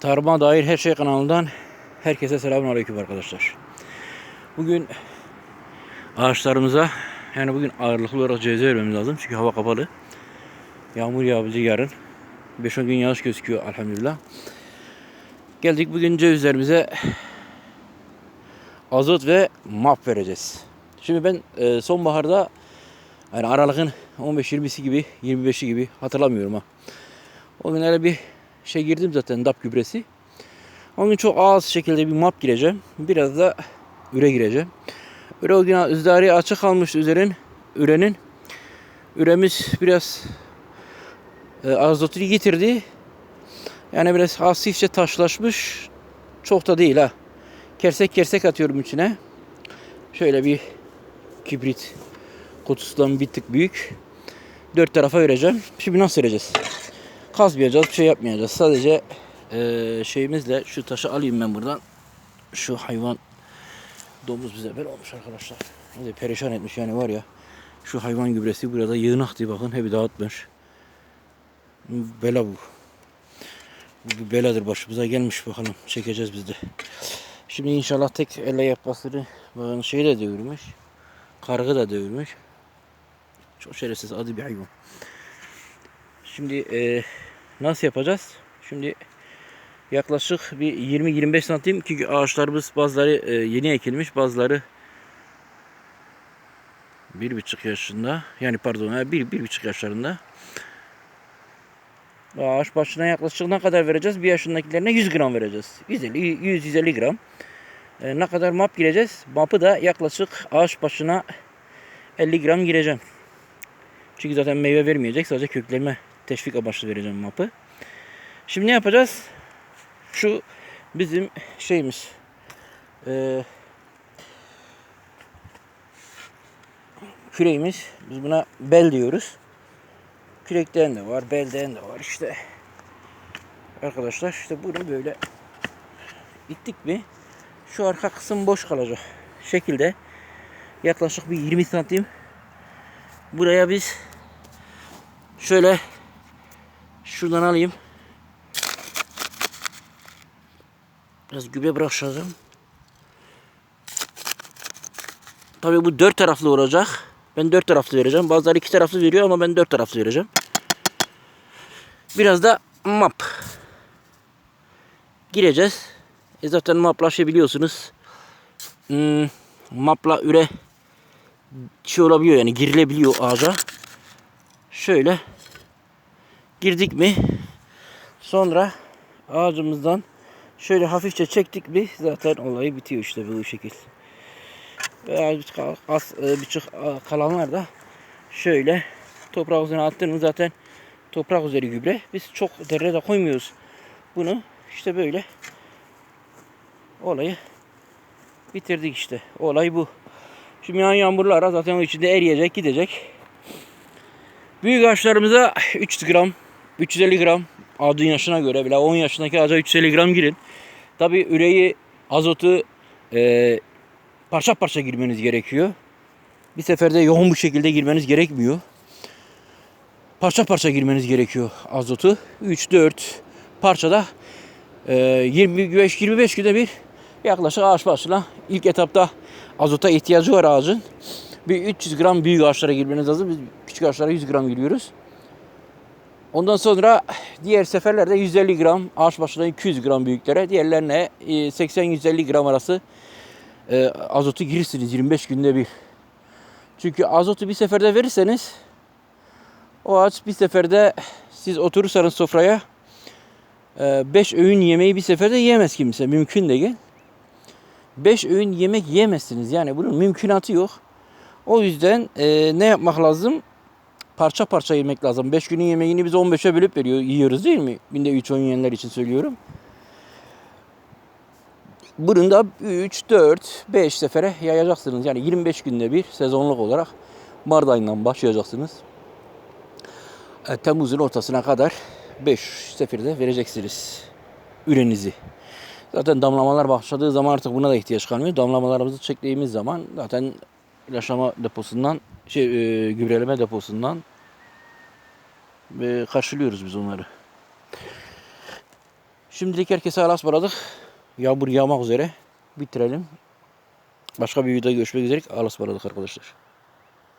Tarıma dair her şey kanalından herkese selamun aleyküm arkadaşlar. Bugün ağaçlarımıza yani bugün ağırlıklı olarak ceza vermemiz lazım çünkü hava kapalı. Yağmur yağabilir yarın. 5-10 gün yağış gözüküyor elhamdülillah. Geldik bugün cevizlerimize azot ve map vereceğiz. Şimdi ben e, sonbaharda yani Aralık'ın 15-20'si gibi 25'i gibi hatırlamıyorum ha. O günlere bir şey girdim zaten DAP gübresi. O gün çok az şekilde bir map gireceğim. Biraz da üre gireceğim. Üre o gün ızdari açık kalmış üzerin ürenin. Üremiz biraz e, azotu getirdi. Yani biraz hafifçe taşlaşmış. Çok da değil ha. Kersek kersek atıyorum içine. Şöyle bir kibrit kutusundan bir tık büyük. Dört tarafa vereceğim. Şimdi nasıl vereceğiz? Kazmayacağız, bir şey yapmayacağız. Sadece eee, şeyimizle şu taşı alayım ben buradan. Şu hayvan domuz bize böyle olmuş arkadaşlar. Bizi perişan etmiş yani var ya. Şu hayvan gübresi burada yığınaktı bakın hep dağıtmış. Bela bu. Bu bir beladır başımıza gelmiş bakalım. Çekeceğiz biz de. Şimdi inşallah tek elle yapmasını bakın şey de devirmiş. Kargı da devirmiş. Çok şerefsiz adı bir hayvan. Şimdi e, nasıl yapacağız? Şimdi yaklaşık bir 20-25 santim çünkü ağaçlarımız bazıları e, yeni ekilmiş bazıları bir buçuk yaşında yani pardon bir, bir buçuk yaşlarında ağaç başına yaklaşık ne kadar vereceğiz? Bir yaşındakilerine 100 gram vereceğiz. 150-150 gram. E, ne kadar map gireceğiz? Mapı da yaklaşık ağaç başına 50 gram gireceğim. Çünkü zaten meyve vermeyecek. Sadece köklenme teşvik amaçlı vereceğim mapı. Şimdi ne yapacağız? Şu bizim şeyimiz. Ee, küreğimiz. Biz buna bel diyoruz. Kürekten de var, belden de var işte. Arkadaşlar işte bunu böyle ittik mi şu arka kısım boş kalacak şekilde yaklaşık bir 20 santim buraya biz şöyle şuradan alayım. Biraz gübre bırakacağım. Tabii bu dört taraflı olacak. Ben dört taraflı vereceğim. Bazıları iki taraflı veriyor ama ben dört taraflı vereceğim. Biraz da map gireceğiz. E zaten mapla şey biliyorsunuz. Hmm, mapla üre şey olabiliyor yani girilebiliyor ağaca. Şöyle girdik mi sonra ağacımızdan şöyle hafifçe çektik mi zaten olayı bitiyor işte bu şekil. Ve az e, birçok kalanlar da şöyle toprak üzerine attığımız zaten toprak üzeri gübre. Biz çok derede koymuyoruz bunu. işte böyle olayı bitirdik işte. Olay bu. Şimdi yağan yağmurlar zaten o içinde eriyecek gidecek. Büyük ağaçlarımıza 300 gram, 350 gram ağacın yaşına göre bile 10 yaşındaki ağaca 350 gram girin. Tabi üreyi, azotu e, parça parça girmeniz gerekiyor. Bir seferde yoğun bir şekilde girmeniz gerekmiyor. Parça parça girmeniz gerekiyor azotu. 3-4 parçada e, 25-25 günde bir yaklaşık ağaç başına ilk etapta azota ihtiyacı var ağacın. Bir 300 gram büyük ağaçlara girmeniz lazım. Biz küçük ağaçlara 100 gram giriyoruz. Ondan sonra diğer seferlerde 150 gram, ağaç başına 200 gram büyüklere, diğerlerine 80-150 gram arası e, azotu girirsiniz 25 günde bir. Çünkü azotu bir seferde verirseniz o ağaç bir seferde siz oturursanız sofraya 5 öğün yemeği bir seferde yiyemez kimse. Mümkün değil. 5 öğün yemek yiyemezsiniz. Yani bunun mümkünatı yok. O yüzden e, ne yapmak lazım? Parça parça yemek lazım. 5 günün yemeğini biz 15'e bölüp veriyor, yiyoruz değil mi? Binde 3 10 yiyenler için söylüyorum. Bunun da 3, 4, 5 sefere yayacaksınız. Yani 25 günde bir sezonluk olarak Mart ayından başlayacaksınız. E, Temmuz'un ortasına kadar 5 seferde vereceksiniz ürününüzü. Zaten damlamalar başladığı zaman artık buna da ihtiyaç kalmıyor. Damlamalarımızı çektiğimiz zaman zaten ilaçlama deposundan, şey e, gübreleme deposundan e, karşılıyoruz biz onları. Şimdilik herkese Allah'a ısmarladık. Yağmur yağmak üzere. Bitirelim. Başka bir videoda görüşmek üzere. Allah'a ısmarladık arkadaşlar.